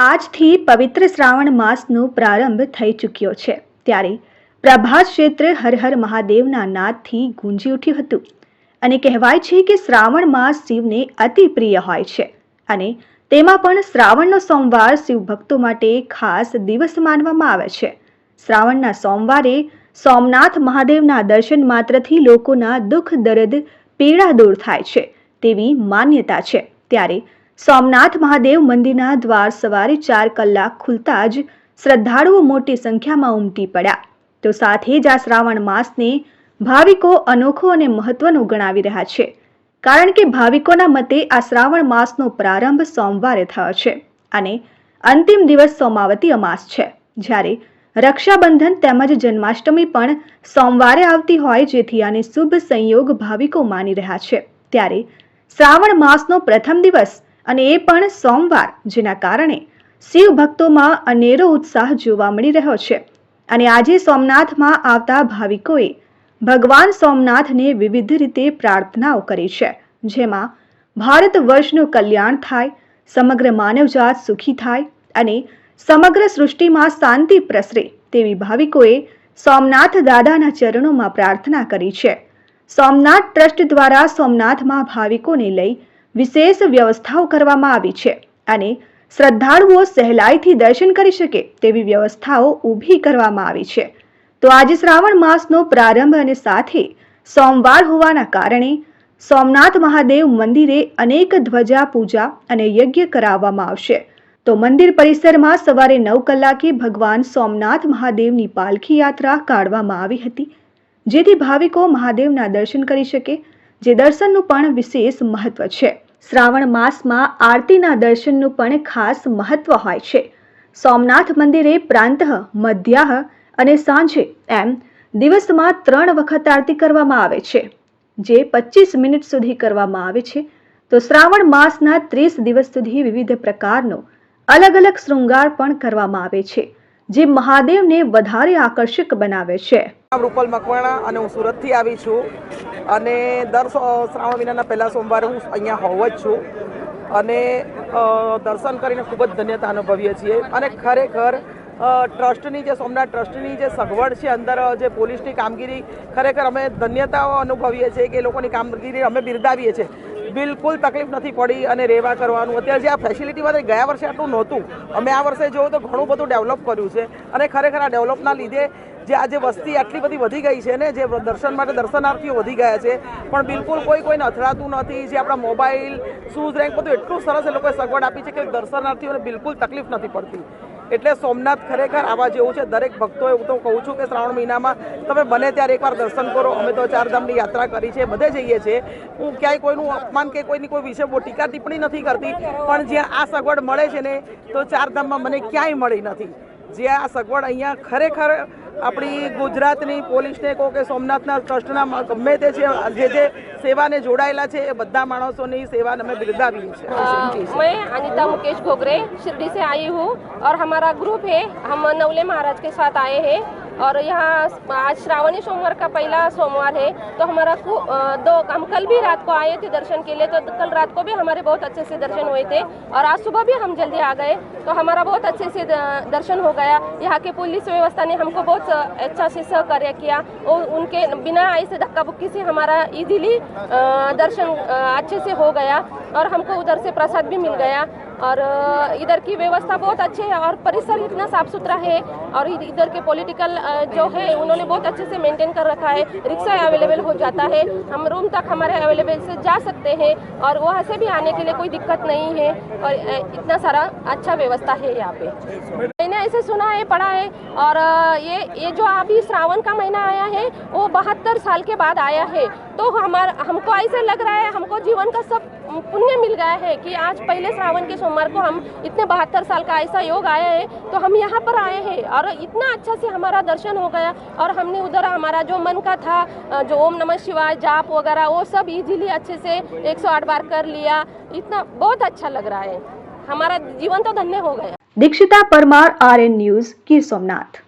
આજથી પવિત્ર શ્રાવણ માસનો પ્રારંભ થઈ ચૂક્યો છે. ત્યારે પ્રભાત ક્ષેત્ર હર હર મહાદેવના નાદથી ગુંજી ઉઠ્યું હતું અને કહેવાય છે કે શ્રાવણ માસ શિવને અતિ પ્રિય હોય છે અને તેમાં પણ શ્રાવણનો સોમવાર શિવ ભક્તો માટે ખાસ દિવસ માનવામાં આવે છે. શ્રાવણના સોમવારે સોમનાથ મહાદેવના દર્શન માત્રથી લોકોના દુઃખ દર્દ, પીડા દૂર થાય છે તેવી માન્યતા છે. ત્યારે સોમનાથ મહાદેવ મંદિરના દ્વાર સવારે ચાર કલાક ખુલતા જ શ્રદ્ધાળુઓ મોટી સંખ્યામાં ઉમટી પડ્યા. તો સાથે જ આ શ્રાવણ માસને ભાવિકો અનોખો અને મહત્વનો ગણાવી રહ્યા છે. કારણ કે ભાવિકોના મતે આ શ્રાવણ માસનો પ્રારંભ સોમવારે થયો છે અને અંતિમ દિવસ સોમાવતી અમાસ છે. જ્યારે રક્ષાબંધન તેમજ જન્માષ્ટમી પણ સોમવારે આવતી હોય જેથી આને શુભ સંયોગ ભાવિકો માની રહ્યા છે. ત્યારે શ્રાવણ માસનો પ્રથમ દિવસ અને એ પણ સોમવાર, જેના કારણે શિવ ભક્તોમાં અનેરો ઉત્સાહ જોવા મળી રહ્યો છે. અને આજે સોમનાથમાં આવતા ભાવિકોએ ભગવાન સોમનાથને વિવિધ રીતે પ્રાર્થનાઓ કરી છે, જેમાં ભારત વર્ષનું કલ્યાણ થાય, સમગ્ર માનવજાત સુખી થાય અને સમગ્ર સૃષ્ટિમાં શાંતિ પ્રસરે તેવી ભાવિકોએ સોમનાથ દાદાના ચરણોમાં પ્રાર્થના કરી છે. સોમનાથ ટ્રસ્ટ દ્વારા સોમનાથમાં ભાવિકોને લઈ વિશેષ વ્યવસ્થાઓ કરવામાં આવી છે અને શ્રદ્ધાળુઓ સહેલાઈથી દર્શન કરી શકે તેવી વ્યવસ્થાઓ ઊભી કરવામાં આવી છે. તો આજે શ્રાવણ માસનો પ્રારંભ અને સાથે સોમવાર હોવાના કારણે સોમનાથ મહાદેવ મંદિરે અનેક ધ્વજા, પૂજા અને યજ્ઞ કરાવવામાં આવશે. તો મંદિર પરિસરમાં સવારે નવ કલાકે ભગવાન સોમનાથ મહાદેવની પાલખી યાત્રા કાઢવામાં આવી હતી. જેથી ભાવિકો મહાદેવના દર્શન કરી શકે જે દર્શનનું પણ વિશેષ મહત્વ છે. શ્રાવણ માસમાં આરતીના દર્શનનું પણ ખાસ મહત્વ હોય છે. સોમનાથ મંદિરે પ્રાંતઃ, મધ્યાહ અને સાંજે એમ દિવસમાં ત્રણ વખત આરતી કરવામાં આવે છે. જે પચીસ મિનિટ સુધી કરવામાં આવે છે. તો શ્રાવણ માસના ત્રીસ દિવસ સુધી વિવિધ પ્રકારનો અલગ અલગ શૃંગાર પણ કરવામાં આવે છે, જે મહાદેવને વધારે આકર્ષક બનાવે છે. રૂપલ મકવાણા અને હું સુરતથી આવી છું. અને દર શ્રાવણ મહિનાના પહેલા સોમવારે હું અહીંયા હોવ જ છું. અને દર્શન કરીને ખૂબ જ ધન્યતા અનુભવીએ છીએ. અને ખરેખર ટ્રસ્ટની જે સોમનાથ ટ્રસ્ટની જે સગવડ છે અંદર જે પોલીસની કામગીરી, ખરેખર અમે ધન્યતાઓ અનુભવીએ છીએ કે એ લોકોની કામગીરી અમે બિરદાવીએ છીએ. બિલકુલ તકલીફ નથી પડી અને રહેવા કરવાનું. અત્યારે જે આ ફેસિલિટી માટે ગયા વર્ષે આટલું નહોતું. અમે આ વર્ષે જોયું તો ઘણું બધું ડેવલપ કર્યું છે. અને ખરેખર આ ડેવલપના લીધે જે આજે વસ્તી આટલી બધી વધી ગઈ છે ને, જે દર્શન માટે દર્શનાર્થીઓ વધી ગયા છે, પણ બિલકુલ કોઈ કોઈને અથડાતું નથી, જે આપણા મોબાઈલ, શૂઝ, રેન્ક બધું એટલું સરસ એ લોકોએ સગવડ આપી છે કે દર્શનાર્થીઓને બિલકુલ તકલીફ નથી પડતી. એટલે સોમનાથ ખરેખર આવા જેવું છે, દરેક ભક્તોએ હું તો કહું છું કે શ્રાવણ મહિનામાં તમે બને ત્યારે એકવાર દર્શન કરો, અમે તો ચારધામની યાત્રા કરી છે, બધે જઈએ છીએ. હું ક્યાંય કોઈનું અપમાન કે કોઈની કોઈ વિશે ટીકા ટિપ્પણી નથી કરતી, પણ જ્યાં આ સગવડ મળે છે ને, તો ચારધામમાં મને ક્યાંય મળી નથી. જે આ સગવડ અહીંયા ખરેખર આપણી ગુજરાતની પોલીસને કહો કે સોમનાથના ટ્રસ્ટના મ- ગમે તે છે જે જે સેવાને જોડાયેલા છે એ બધા માણસોની સેવાને અમે બિરદાવીએ છીએ अ, मैं अनिता मुकेश घोगरे शिरडी से आई हूँ और हमारा ग्रुप है हम नवले महाराज के साथ आए हैं और यहाँ आज श्रावणी सोमवार का पहला सोमवार है तो हमारा कु- दो, हम कल भी रात को आए थे दर्शन के लिए तो कल रात को भी हमारे बहुत अच्छे से दर्शन हुए थे। और आज सुबह भी हम जल्दी आ गए तो हमारा बहुत अच्छे से दर्शन हो गया। यहाँ के पुलिस व्यवस्था ने हमको बहुत अच्छा से सहकार्य किया और उनके बिना ऐसे धक्का बुक्की से हमारा इजीली दर्शन अच्छे से हो गया। और हमको उधर से प्रसाद भी मिल गया। और इधर की व्यवस्था बहुत अच्छी है और परिसर इतना साफ़ सुथरा है और इधर के पॉलिटिकल जो है उन्होंने बहुत अच्छे से मेंटेन कर रखा है। रिक्शा अवेलेबल हो जाता है। हम रूम तक हमारे अवेलेबल से जा सकते हैं और वहाँ से भी आने के लिए कोई दिक्कत नहीं है और इतना सारा अच्छा व्यवस्था है यहाँ पे। मैंने ऐसे सुना है, पढ़ा है और ये ये जो अभी श्रावण का महीना आया है, वो बहत्तर साल के बाद आया है। तो हमारा, हमको ऐसे लग रहा है, हमको जीवन का सब पुण्य मिल गया है कि आज पहले श्रावण के सोमवार को हम इतने बहत्तर साल का ऐसा योग आया है तो हम यहाँ पर आए हैं और इतना अच्छा से हमारा दर्शन हो गया और हमने उधर हमारा जो मन का था जो ओम नमः शिवाय, जाप वगैरह, वो सब इजीली अच्छे से 108 बार कर लिया। इतना बहुत अच्छा लग रहा है। हमारा जीवन तो धन्य हो गया। दीक्षिता परमार आर न्यूज़ की सोमनाथ।